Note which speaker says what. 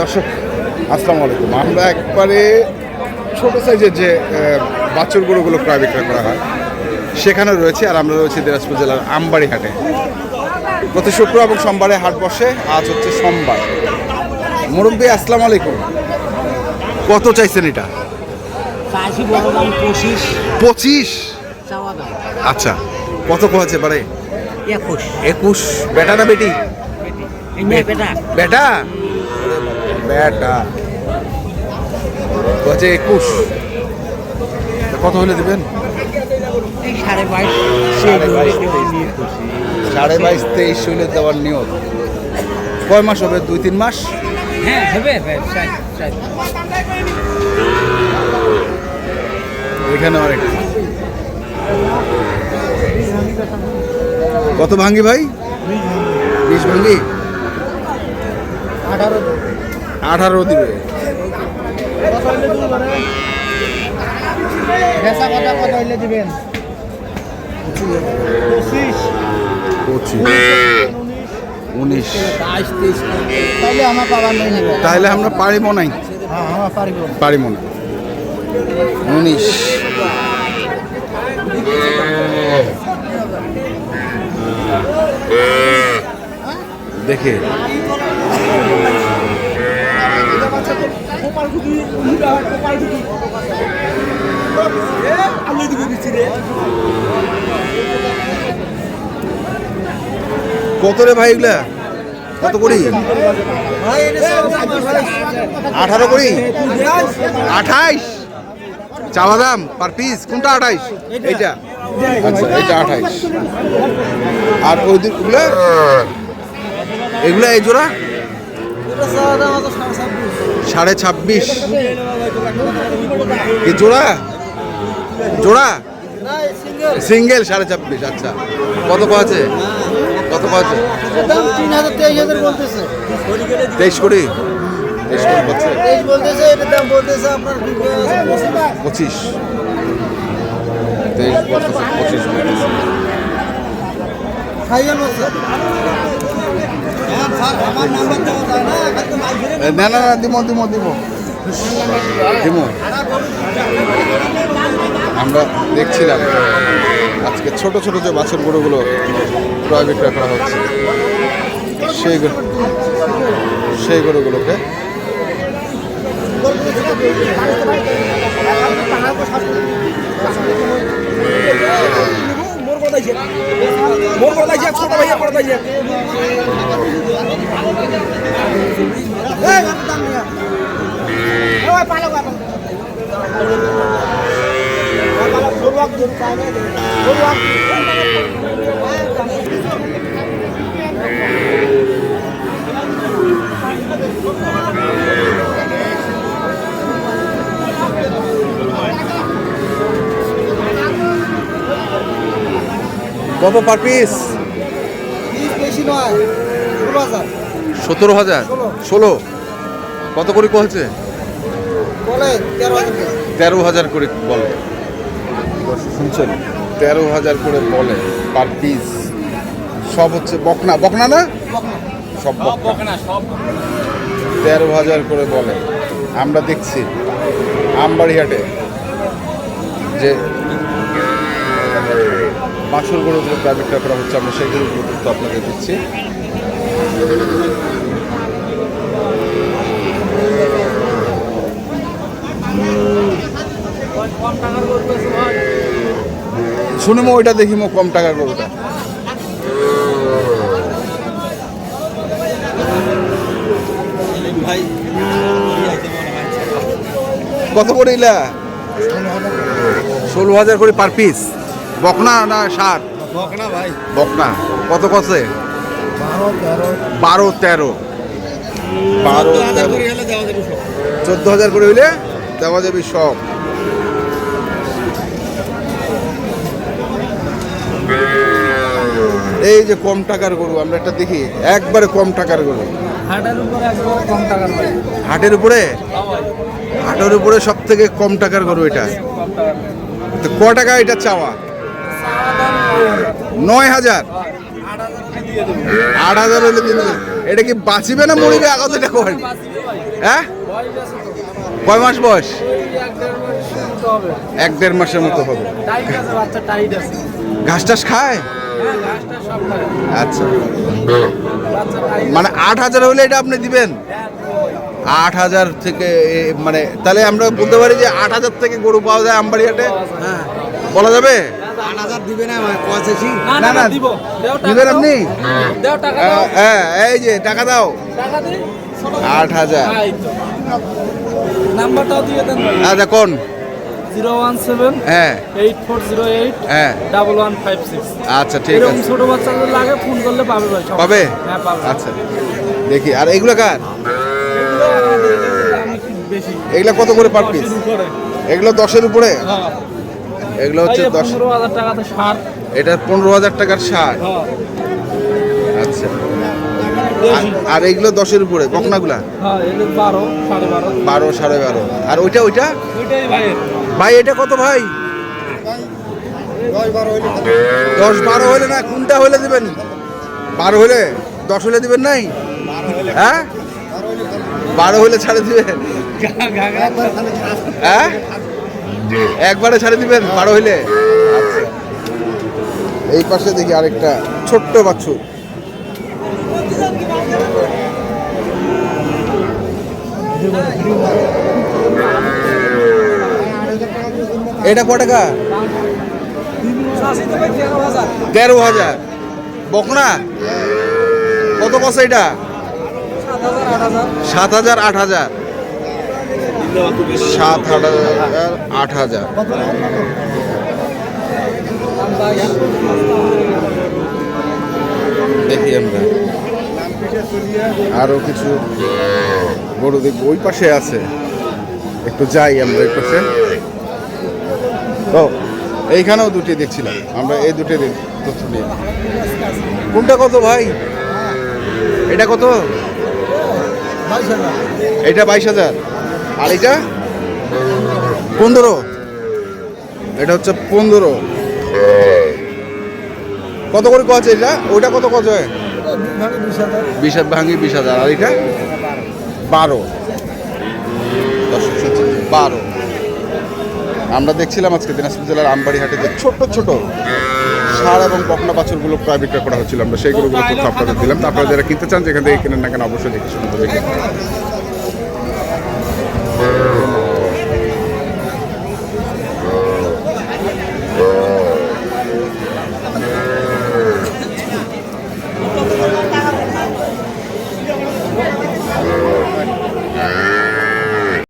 Speaker 1: দর্শক আসসালামু আলাইকুম। আমরা একবারে ছোট সাইজের যে বাছুর গরুগুলো ক্রয় বিক্রয় করা হয় সেখানে রয়েছে আর আমরা রয়েছি দিনাজপুর জেলার আমবাড়ি হাটে প্রতি শুক্র এবং সোমবারে হাট বসে আজ হচ্ছে সোমবার। মুরব্বী আসসালামু আলাইকুম। কত চাইছেন এটা?
Speaker 2: পঁচিশ।
Speaker 1: আচ্ছা কত কোয়াছে পারে
Speaker 2: একুশ।
Speaker 1: একুশ। বেটা না বেটি।
Speaker 2: বেটা?
Speaker 1: বেটা হচ্ছে একুশ। কত হলে দিবেন?
Speaker 2: সাড়ে বাইশ।
Speaker 1: সাড়ে বাইশ, তেইশ। হইলে দেওয়ার নিয়ত কয় মাস হবে? দুই তিন মাস?
Speaker 2: হ্যাঁ হবে ষাট।
Speaker 1: অনেক কত ভাঙ্গি ভাই? বিশ ভাঙ্গি
Speaker 2: আঠারো
Speaker 1: আঠারো দিবে
Speaker 2: ভেসা কথা কত হইলে দিবেন পঁচিশ
Speaker 1: পঁচিশ উনিশ
Speaker 2: বাইশ তেইশ। তাহলে আমার
Speaker 1: পারিব নাই।
Speaker 2: হ্যাঁ পারিব
Speaker 1: না। উনিশ। দেখে। কত রে ভাই এগুলা? কত করি? আঠারো করি? আঠাইশ। চাওয়া দাম পার পিস কোনটা আঠাইশ? এইটা। আচ্ছা এইটা আঠাইশ। আর ওই দিকগুলো এগুলো? এই জোড়া? সাড়ে ছাব্বিশ। জোড়া? জোড়া? সিঙ্গেল সাড়ে ছাব্বিশ আচ্ছা। কত পাচ্ছে কত পাচ্ছে
Speaker 2: তিন হাজার তেইশ হাজার বলতেছে।
Speaker 1: তেইশ কোটি? তেইশ কোটি পাচ্ছে।
Speaker 2: তেইশ বলতেছে এটার দাম বলতেছে আপনার
Speaker 1: পঁচিশ। তেইশ বলতেছে পঁচিশ বলতেছে।
Speaker 2: না
Speaker 1: না দিব দিব দিব দিব আমরা দেখছিলাম আজকে ছোট ছোট যে বাছুর গরুগুলো ক্রয় বিক্রয় করা হচ্ছে, সেই সেই গরুগুলোকে
Speaker 2: মোর কথা ছোট ভাইয়া কথা
Speaker 1: কত পার পিস সতেরো হাজার? ষোলো। কত করে
Speaker 2: হাজার
Speaker 1: তেরো হাজার করে বলে। শুনছেন? তেরো হাজার করে বলে পার পিস সব হচ্ছে বকনা। বকনা না? সব বকনা। তেরো হাজার করে বলে। আমরা দেখছি আমবাড়িহাটে যে বাছর গরুগুলো প্রাইভেটটা করা হচ্ছে আমরা সেই গুরুত্ব আপনাদের দিচ্ছি। শুনিমো ওইটা দেখিমো কম টাকার গরুটা।
Speaker 2: ভাই
Speaker 1: কত করে ইলা ষোলো হাজার করে পার পিস বকনা না সার
Speaker 2: বকনা ভাই।
Speaker 1: বকনা। কত কসে
Speaker 2: বারো তেরো।
Speaker 1: বারো তেরো। চোদ্দ হাজার করে হইলে দেওয়া যাবে সব। এই যে কম টাকার গরু আমরা একটা দেখি একবারে কম টাকার গরু।
Speaker 2: হাটের উপরে
Speaker 1: হাটের উপরে? সব থেকে কম টাকার গরু এটা। তো ক টাকা এটা চাওয়া? নয় হাজার। আট হাজার হলে দিন এটা কি বাঁচিবে না মরিবে? আগত এটা করেন হ্যাঁ? কয় মাস বয়স?
Speaker 3: মতো হবে?
Speaker 1: এক দেড় মাসের মতো হবে।
Speaker 3: টাইট আছে বাচ্চা টাইট আছে।
Speaker 1: ঘাস টাস খায়?
Speaker 3: হ্যাঁ
Speaker 1: আচ্ছা। মানে আট হাজার হলে এটা আপনি দিবেন? আট হাজার থেকে মানে তাহলে আমরা বলতে পারি যে আট হাজার থেকে গরু পাওয়া যায় আমবাড়ি হাটে
Speaker 3: হ্যাঁ।
Speaker 1: বলা যাবে? দিবেন আপনি?
Speaker 3: দেও। টাকা
Speaker 1: আহ,
Speaker 3: দাও।
Speaker 1: হ্যাঁ এই যে টাকা দাও। আট হাজার।
Speaker 3: এই তো। নাম্বারটাও দিয়ে দেন।
Speaker 1: আচ্ছা কোন?
Speaker 3: জিরো ওয়ান সেভেন
Speaker 1: হ্যাঁ।
Speaker 3: এইট ফোর জিরো এইট
Speaker 1: হ্যাঁ।
Speaker 3: Double one five six.
Speaker 1: আচ্ছা ঠিক আছে।
Speaker 3: ছোট বাচ্চাদের লাগে ফোন করলে পাবে ভাই
Speaker 1: পাবে?
Speaker 3: হ্যাঁ পাবে।
Speaker 1: আচ্ছা দেখি। আর এগুলো কার?
Speaker 3: এগুলো
Speaker 1: কত করে পার পিস এগুলো দশের উপরে?
Speaker 3: হ্যাঁ।
Speaker 1: এগুলো হচ্ছে দশ
Speaker 3: সার
Speaker 1: এটা পনেরো হাজার টাকার
Speaker 3: হ্যাঁ।
Speaker 1: আচ্ছা। আর- এগুলো দশের উপরে বকনাগুলা?
Speaker 3: হ্যাঁ বারো সাড়ে বারো।
Speaker 1: আর ওইটা ওইটা?
Speaker 3: ওইটাই ভাইয়ের।
Speaker 1: ভাই, এটা কত ভাই? দশ বারো হলে না, কোনটা হলে দিবেন? বারো হলে? দশ হলে দিবেন নাই? হ্যাঁ? বারো হলে ছাড়ে দিবেন? হ্যাঁ? একবারে ছাড়ে দিবেন, বারো হইলে আচ্ছা। এই পাশে দেখি আরেকটা ছোট্ট বাচ্চু এটা ক টাকা?
Speaker 3: তেরো হাজার।
Speaker 1: বকনা? কত কষা এটা?
Speaker 3: সাত হাজার আট হাজার।
Speaker 1: সাত হাজার আট হাজার। দেখি আমরা। আরও কিছু বড় দেখব। ওই পাশে আছে। একটু যাই আমরা ওই পাশে। ও এইখানেও দুটি দেখছিলাম। আমরা এই দুটি তথ্য নিয়ে। কোনটা কত ভাই? এটা কত? এটা বাইশ হাজার। আর এটা? পনেরো। এটা হচ্ছে পনেরো। কত করে কচ এটা? ওইটা কত হয় বিশ ভাঙি বিশ হাজার। আর এটা? বারো। দশ বারো। আমরা দেখছিলাম আজকে দিনাজপুর জেলার আমবাড়ি হাটে যে ছোট ছোট সার এবং বকনা বাছুরগুলো প্রায় বিক্রয় করা হচ্ছিল, আমরা সেই গরুগুলো তথ্য আপনাদের দিলাম। তারপরে যারা কিনতে চান, যেখান থেকে কিনেন না কেন, অবশ্যই দেখে শুনতে দেখে